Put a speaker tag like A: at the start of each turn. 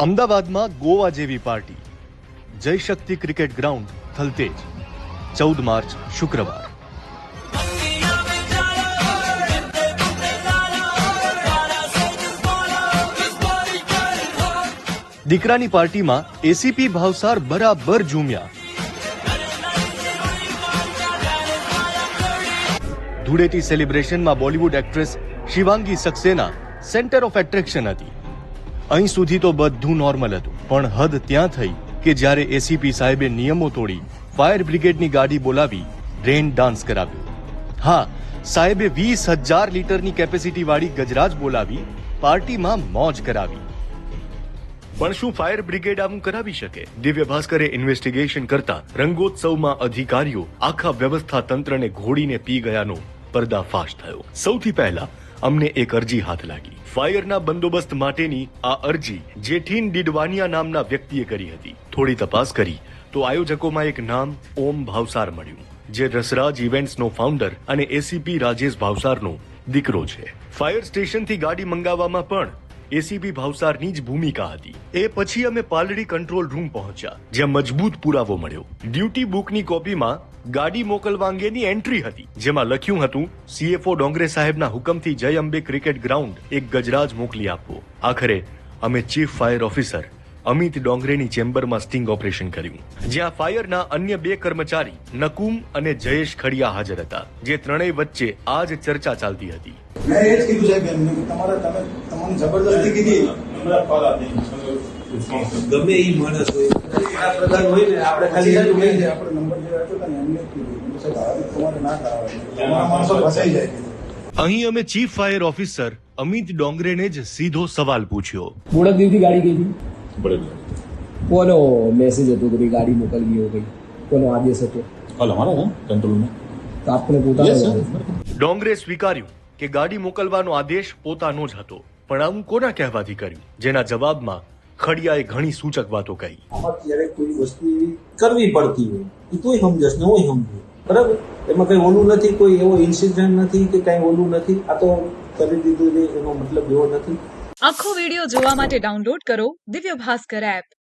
A: અમદાવાદમાં ગોવા જેવી પાર્ટી જય શક્તિ ક્રિકેટ ગ્રાઉન્ડ થલતેજ ચૌદ માર્ચ શુક્રવાર દીકરાની પાર્ટીમાં એસીપી ભાવસાર બરાબર ઝૂમ્યા Dhuleti સેલિબ્રેશનમાં Bollywood actress Shivangi Saxena centre of attraction હતી અહીં સુધી તો બધું નોર્મલ હતું. પણ હદ ત્યાં થઈ કે જ્યારે એસીપી સાહેબે નિયમો તોડી, ફાયર બ્રિગેડની ગાડી બોલાવી રેન ડાન્સ કરાવ્યો. હા, સાહેબે વીસ હજાર લીટરની કેપેસિટી વાળી ગજરાજ બોલાવી, પાર્ટીમાં મોજ કરાવી. પણ શું ફાયર બ્રિગેડ આવું કરાવી શકે? દિવ્ય ભાસ્કરે ઇન્વેસ્ટિગેશન કરતા રંગોત્સવમાં અધિકારીઓ આખા વ્યવસ્થા તંત્રને ઘોડીને પી ગયાનો પર્દાફાશ થયો. સૌથી પહેલા અમને એક અરજી હાથ લાગી. ફાયરના બંદોબસ્ત માટેની આ અરજી જેઠીન ડીડવાનિયા નામના વ્યક્તિએ કરી હતી. થોડી તપાસ કરી તો આયોજકોમાં એક નામ ઓમ ભાવસાર મળ્યું, જે રસરાજ ઇવેન્ટ્સનો ફાઉન્ડર અને એસીપી રાજેશ ભાવસારનો દીકરો છે. ફાયર સ્ટેશનથી ગાડી મંગાવવામાં પણ એસીપી ભાવસારની જ ભૂમિકા હતી. એ પછી અમે પાલડી કંટ્રોલ રૂમ પહોંચ્યા, જ્યાં મજબૂત પુરાવો મળ્યો. ડ્યુટી બુકની કોપીમાં ગાડી મોકલવા અંગેની એન્ટ્રી હતી, જેમાં લખ્યું હતું સીએફઓ ડોંગરે સાહેબના હુકમથી જય અંબે ક્રિકેટ ગ્રાઉન્ડ એક ગજરાજ મોકલી આપવો. આખરે, અમે ચીફ ફાયર ઓફિસર અમિત ડોંગરેની ચેમ્બરમાં સ્ટિંગ ઓપરેશન કર્યું, જ્યાં ફાયરના અન્ય બે કર્મચારી, નકુમ અને જયેશ ખડિયા હાજર હતા, જે ત્રણેય વચ્ચે આ જ ચર્ચા ચાલતી હતી.
B: મેં એ જ કીધું સાહેબ તમારે તમે તમને જબરદસ્તી કીધી.
C: ગમે એ માણસ
A: અહીં અમે ચીફ ફાયર ઓફિસર અમિત ડોંગરેને જ સીધો સવાલ પૂછ્યો.
D: બોડક ગાડી ગઈ હતી? કોનો મેસેજ હતો કે ગાડી મોકલવી ગયો ગઈ કોનો આદેશ હતો?
E: કાલ અમારા કંટ્રોલમાં
D: તો
E: આપને
D: પોતાનો
A: ડોંગરે સ્વીકાર્યું કે ગાડી મોકલવાનો આદેશ પોતાનો જ હતો. પણ આવું કોના કહેવાથી કર્યું? જેના જવાબમાં ખડિયાએ ઘણી સૂચક વાતો કહી.
C: આમાં કોઈ વસ્તુ એવી કરવી પડતી હોય એ તોય સમજસ ને હોય સમજે. બરાબર? એમાં કઈ ઓલું નથી કોઈ એવો ઇન્સિડન્ટ નથી કે કઈ ઓલું નથી. આ તો કરી દીધું છે એનો મતલબ એવો નથી.
F: આખો વિડિયો જોવા માટે ડાઉનલોડ કરો દિવ્ય ભાસ્કર એપ